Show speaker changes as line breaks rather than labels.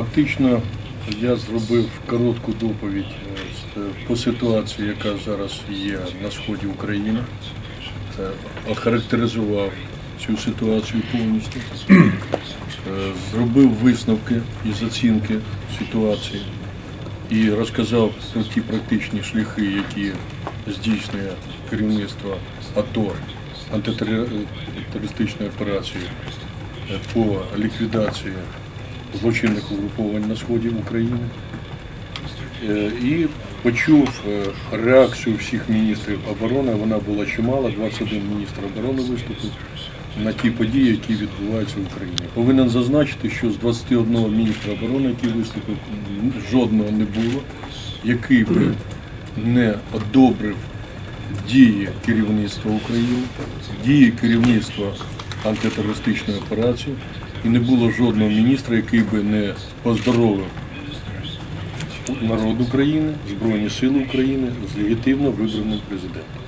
Фактично я зробив коротку доповідь е, е, по ситуації, яка зараз є на сході України. Е, Охарактеризував цю ситуацію повністю. Зробив висновки із оцінки ситуації і розказав про ті практичні шляхи, які здійснює керівництво АТО антитерористичної операції по ліквідації злочинних угруповань на сході України. Е, І почув е, реакцію всіх міністрів оборони. Вона була чимала, 21 міністр оборони виступив на ті події, які відбуваються в Україні. Повинен зазначити, що з 21 міністра оборони, який виступив, жодного не було, який би не одобрив дії керівництва України, дії керівництва антитерористичної операції, і не було жодного міністра, який би не поздоровив народ України, Збройні Сили України з легітимно вибраним президентом.